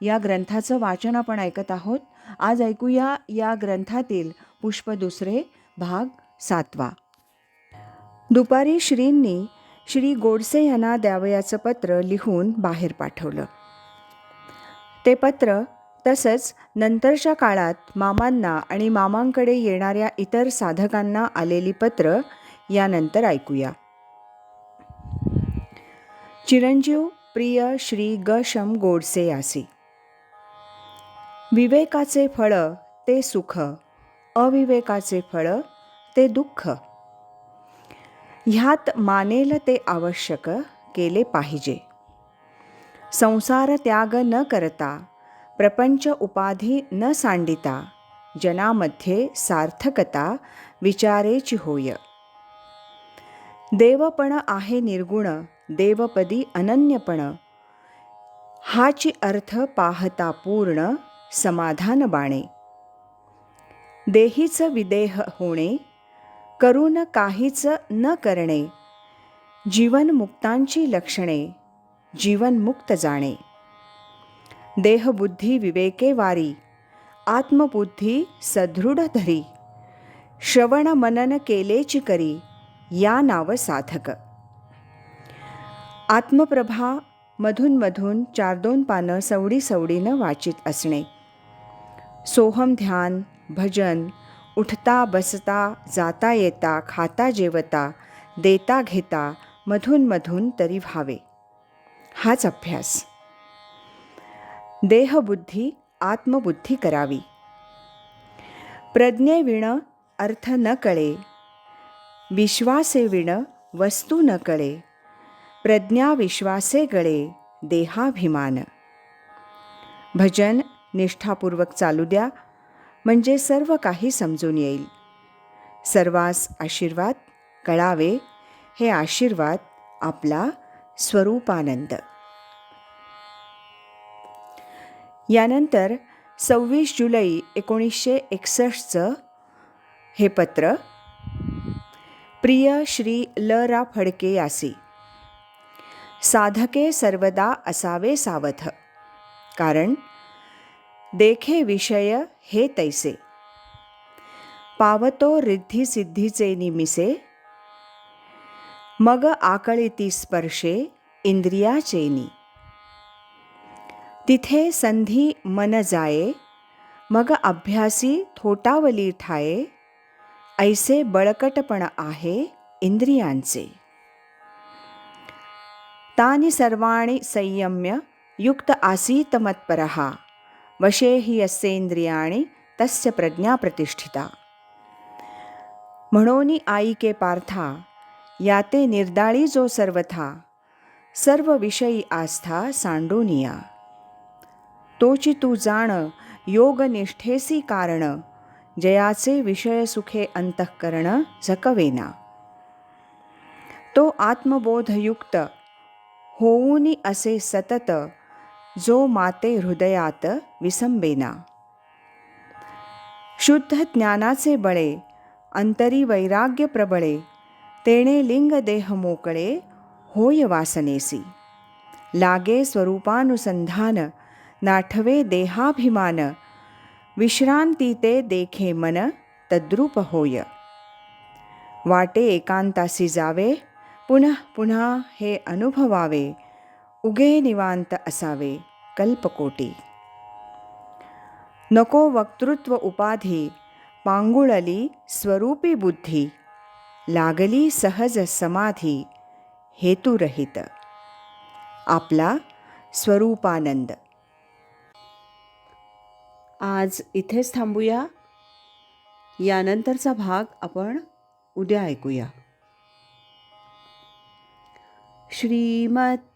या ग्रंथाचं वाचन आपण ऐकत आहोत. आज ऐकूया या ग्रंथातील पुष्प दुसरे भाग सातवा. दुपारी श्रींनी श्री गोडसे यांना द्यावयाचं पत्र लिहून बाहेर पाठवलं. ते पत्र तसंच नंतरच्या काळात मामांना आणि मामांकडे येणाऱ्या इतर साधकांना आलेली पत्र यानंतर ऐकूया. चिरंजीव प्रिय श्री ग. शम गोडसे यासी. विवेकाचे फळ ते सुख. अविवेकाचे फळ ते दुःख. ह्यात मानेल ते आवश्यक केले पाहिजे. संसार त्याग न करता प्रपंच उपाधी न सांडिता जनामध्ये सार्थकता विचारेची होय. देवपण आहे निर्गुण देवपदी अनन्यपण. हाची अर्थ पाहता पूर्ण समाधान बाणे. देहीच विदेह होणे करून काहीच न करणे जीवनमुक्तांची लक्षणे जीवनमुक्त जाणे. देहबुद्धी विवेके वारी आत्मबुद्धी सदृढ धरी श्रवण मनन केलेची करी या नाव साधक. आत्मप्रभा मधून चार दोन पानं सवडी सवडीनं वाचित असणे. सोहम ध्यान भजन उठता बसता जाता येता खाता जेवता देता घेता मधून मधून तरी व्हावे. हाच अभ्यास. देहबुद्धी आत्मबुद्धी करावी. प्रज्ञेविण अर्थ न कळे. विश्वासे विण वस्तू न कळे. प्रज्ञा विश्वासे गळे देहाभिमान. भजन निष्ठापूर्वक चालू द्या म्हणजे सर्व काही समजून येईल. सर्वास आशीर्वाद कळावे हे आशीर्वाद आपला स्वरूपानंद. यानंतर सव्वीस जुलै एकोणीसशे एकसष्टचं हे पत्र प्रिय श्री ल. रा. फडके यासी साधके सर्वदा असावे सावध कारण देखे विषय हे तैसे। पावतो रिद्धी सिद्धीचे निमिसे मग आकळीती स्पर्शे इंद्रियाचेनी तिथे संधी मन जाये मग अभ्यासी थोटावली ठाये ऐसे बळकटपण आहे इंद्रियांचे। तानि सर्वाणि संयम्य युक्त आसीत मत्परहा वशे हि यस्येंद्रियाणि तस्य प्रज्ञा प्रतिष्ठिता। आई के पार्था याते निर्दाळी जो सर्वथा सर्व विषयी आस्था सांडूनिया। तोची तू जाण योगनिष्ठेसी कारण जयाचे विषय सुखे अंतःकरण झकवेना। तो आत्मबोधयुक्त होऊनी असे सतत जो माते हृदयात विसंबेना। शुद्ध ज्ञानाचे बळे अंतरी वैराग्य प्रबळे तेणे लिंग देह मोकळे होय वासनेसी। लागे स्वरूपानुसंधान नाठवे देहाभिमान विश्रांती ते देखे मन तद्रूप होय। वाटे एकांतासी जावे पुनः पुन्हा हे अनुभवावे। उगे निवांत असावे कल्पकोटी. नको वक्तृत्व उपाधी पांगुळली स्वरूपी बुद्धी लागली सहज समाधी हेतुरहित. आपला स्वरूपानंद. आज इथेच थांबूया. यानंतरचा भाग आपण उद्या ऐकूया. श्रीमत्